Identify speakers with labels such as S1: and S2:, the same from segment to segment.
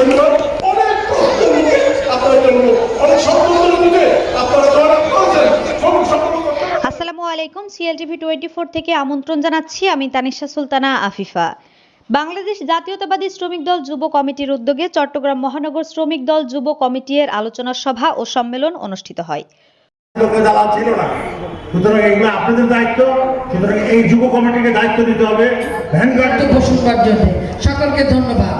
S1: ধন্যবাদ। অনেক প্রশ্নের মুখে আপনারা জন্য অনেক সম্পদের মুখে আপনারা জয়লাভ করেছেন সব সম্পূর্ণ করতে
S2: আসসালামু আলাইকুম সিএলটিভি টোয়েন্টি ফোর থেকে আমন্ত্রণ জানাচ্ছি। আমি তানিশা সুলতানা আফিফা। বাংলাদেশ জাতীয়তাবাদী শ্রমিক দল যুব কমিটির উদ্যোগে চট্টগ্রাম মহানগর শ্রমিক দল যুব কমিটির আলোচনা সভা ও সম্মেলন অনুষ্ঠিত হয়।
S3: ছিল না। সুতরাং এগুলো আপনাদের দায়িত্ব। সুতরাং এই যুব কমিটিকে দায়িত্ব দিতে হবে। ভ্যানগার্ড
S4: শুনবার জন্য সকলকে ধন্যবাদ।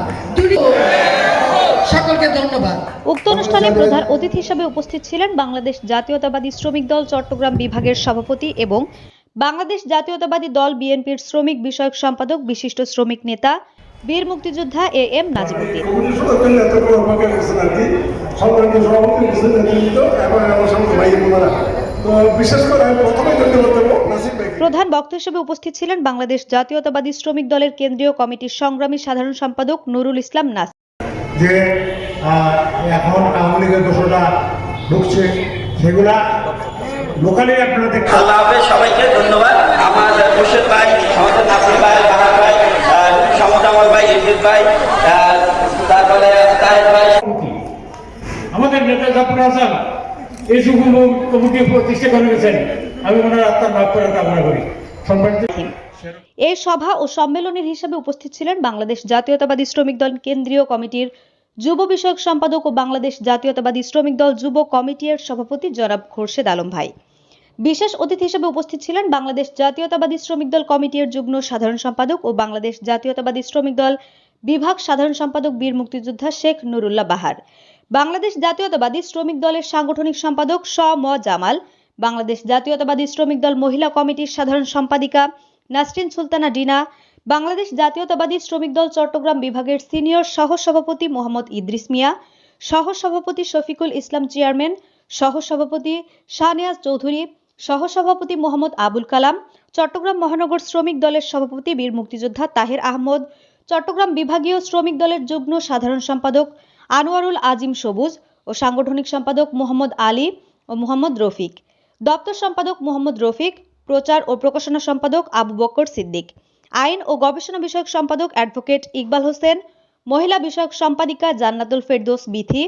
S4: সকলকে ধন্যবাদ।
S2: উক্ত অনুষ্ঠানে প্রধান অতিথি হিসেবে উপস্থিত ছিলেন বাংলাদেশ জাতীয়তাবাদী শ্রমিক দল চট্টগ্রাম বিভাগের সভাপতি এবং বাংলাদেশ জাতীয়তাবাদী দল বিএনপির শ্রমিক বিষয়ক সম্পাদক বিশিষ্ট শ্রমিক নেতা বীর মুক্তিযোদ্ধা এ এম নাজিমুদ্দিন। প্রধান বক্তা হিসেবে উপস্থিত ছিলেন বাংলাদেশ জাতীয়তাবাদী শ্রমিক দলের কেন্দ্রীয় কমিটির সংগ্রামী সাধারণ সম্পাদক নুরুল ইসলাম নাস।
S3: যে এখন আওয়ামী লীগের দোষরা ঢুকছে সেগুলা লোকালি আপনারা দেখতে
S5: আল্লাহ হাফেজ সবাইকে ধন্যবাদ। আমার মুর্শিদ ভাই আমাদের নাসির ভাই বাহার ভাই সমতামল ভাই ভাই তারপরে তাহের ভাই।
S6: আমাদের নেতা জাফর হাসান এই কমিটি প্রতিষ্ঠা করে গেছেন। আমি ওনার আত্মার মাফ কামনা করি। সম্মানিত
S2: এই সভা ও সম্মেলনের হিসাবে উপস্থিত ছিলেন বাংলাদেশ জাতীয়তাবাদী শ্রমিক দল কেন্দ্রীয় কমিটির যুব বিষয়ক সম্পাদক ও বাংলাদেশ জাতীয়তাবাদী শ্রমিক দল যুব কমিটির সভাপতি জনাব খোরশেদ আলম ভাই। বিশেষ অতিথি হিসেবে উপস্থিত ছিলেন বাংলাদেশ জাতীয়তাবাদী শ্রমিক দল কমিটির যুগ্ম সাধারণ সম্পাদক ও বাংলাদেশ জাতীয়তাবাদী শ্রমিক দল বিভাগ সাধারণ সম্পাদক বীর মুক্তিযোদ্ধা শেখ নুরুল্লাহ বাহার, বাংলাদেশ জাতীয়তাবাদী শ্রমিক দলের সাংগঠনিক সম্পাদক স ম জামাল, বাংলাদেশ জাতীয়তাবাদী শ্রমিক দল মহিলা কমিটির সাধারণ সম্পাদিকা নাসরিন সুলতানা ডিনা বাংলাদেশ জাতীয়তাবাদী শ্রমিক দল চট্টগ্রাম বিভাগের সিনিয়র সহসভাপতি মোহাম্মদ ইদ্রিস মিয়া, সহসভাপতি শফিকুল ইসলাম চেয়ারম্যান, সহসভাপতি শাহনিয়াজ চৌধুরী, সহসভাপতি মোহাম্মদ আবুল কালাম, চট্টগ্রাম মহানগর শ্রমিক দলের সভাপতি বীর মুক্তিযোদ্ধা তাহের আহমদ, চট্টগ্রাম বিভাগীয় শ্রমিক দলের যুগ্ম সাধারণ সম্পাদক আনোয়ারুল আজিম সবুজ ও সাংগঠনিক সম্পাদক মোহাম্মদ আলী ও মোহাম্মদ রফিক। দপ্তর সম্পাদক মোহাম্মদ রফিক, প্রচার ও প্রকাশনা সম্পাদক আবু বক্কর সিদ্দিক। আইন ও গবেষণা বিষয়ক সম্পাদক অ্যাডভোকেট ইকবাল হোসেন, মহিলা বিষয়ক সম্পাদিকা জান্নাতুল ফেরদৌস বিথি,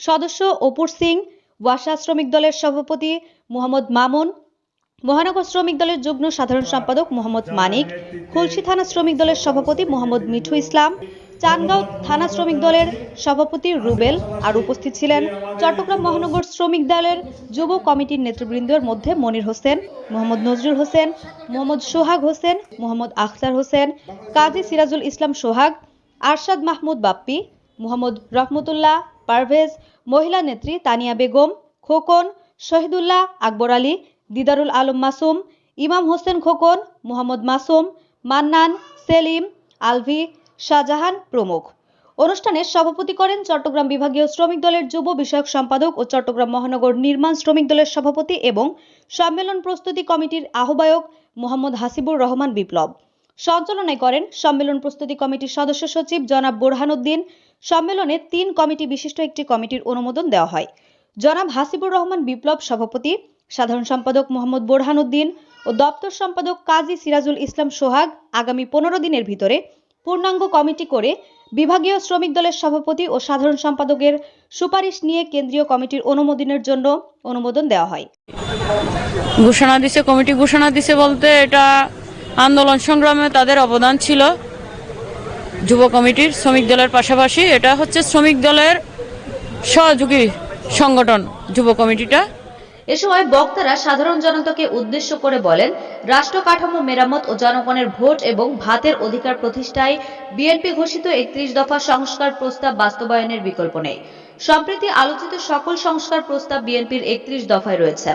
S2: সদস্য অপুর সিং, ওয়াসা শ্রমিক দলের সভাপতি মোহাম্মদ মামুন, মহানগর শ্রমিক দলের যুগ্ম সাধারণ সম্পাদক মোহাম্মদ মানিক, খুলশি থানা শ্রমিক দলের সভাপতি মোহাম্মদ মিঠু ইসলাম চানগাঁও থানা শ্রমিক দলের সভাপতি রুবেল আর উপস্থিত ছিলেন চট্টগ্রাম মহানগর শ্রমিক দলের যুব কমিটির নেতৃবৃন্দের মধ্যে মনির হোসেন, মোহাম্মদ নজরুল হোসেন, মোহাম্মদ সোহাগ হোসেন, মোহাম্মদ আখতার হোসেন, কাজী সিরাজুল ইসলাম সোহাগ, আরশাদ মাহমুদ বাপ্পি, মোহাম্মদ রহমতুল্লাহ পারভেজ, মহিলা নেত্রী তানিয়া বেগম, খোকন, শহীদুল্লাহ আকবর আলী, দিদারুল আলম মাসুম, ইমাম হোসেন খোকন, মোহাম্মদ মাসুম, মান্নান, সেলিম, আলভি শাহজাহান প্রমুখ। অনুষ্ঠানে সভাপতি করেন চট্টগ্রাম বিভাগীয় শ্রমিক দলের যুব বিষয়ক সম্পাদক ও চট্টগ্রাম মহানগর নির্মাণ শ্রমিক দলের সভাপতি এবং সম্মেলন প্রস্তুতি কমিটির আহ্বায়ক মোহাম্মদ হাসিবুর রহমান বিপ্লব। সঞ্চালনায় করেন সম্মেলন প্রস্তুতি কমিটির সদস্য সচিব জনাব বোরহানুদ্দিন। সম্মেলনে তিন কমিটি বিশিষ্ট একটি কমিটির অনুমোদন দেওয়া হয়। জনাব হাসিবুর রহমান বিপ্লব সভাপতি, সাধারণ সম্পাদক মোহাম্মদ বোরহানুদ্দিন ও দপ্তর সম্পাদক কাজী সিরাজুল ইসলাম সোহাগ আগামী পনেরো দিনের ভিতরে পূর্ণাঙ্গ কমিটি করে বিভাগীয় শ্রমিক দলের সভাপতি ও সাধারণ সম্পাদকের সুপারিশ নিয়ে কেন্দ্রীয় কমিটির অনুমোদনের জন্য অনুমোদন দেওয়া হয়।
S7: ঘোষণা দিছে, কমিটি ঘোষণা দিছে বলতে এটা আন্দোলন সংগ্রামে তাদের অবদান ছিল। যুব কমিটির শ্রমিক দলের পাশাপাশি এটা হচ্ছে শ্রমিক দলের সহযোগী সংগঠন যুব কমিটিটা।
S2: এ সময় বক্তারা সাধারণ জনতাকে উদ্দেশ্য করে বলেন, রাষ্ট্র কাঠামো মেরামত ও জনগণের ভোট এবং ভাতের অধিকার প্রতিষ্ঠায় বিএনপি ঘোষিত একত্রিশ দফা সংস্কার প্রস্তাব বাস্তবায়নের বিকল্প নেই। সম্প্রতি আলোচিত সকল সংস্কার প্রস্তাব বিএনপির একত্রিশ দফায় রয়েছে।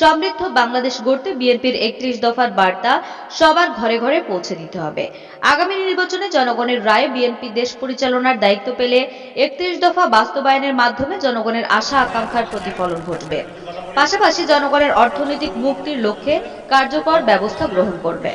S2: সমৃদ্ধ বাংলাদেশ গড়তে বিএনপির একত্রিশ দফার বার্তা সবার ঘরে ঘরে পৌঁছে দিতে হবে। আগামী নির্বাচনে জনগণের রায়ে বিএনপি দেশ পরিচালনার দায়িত্ব পেলে একত্রিশ দফা বাস্তবায়নের মাধ্যমে জনগণের আশা আকাঙ্ক্ষার প্রতিফলন ঘটবে। পাশাপাশি জনগণের অর্থনৈতিক মুক্তির লক্ষ্যে কার্যকর ব্যবস্থা গ্রহণ করবে।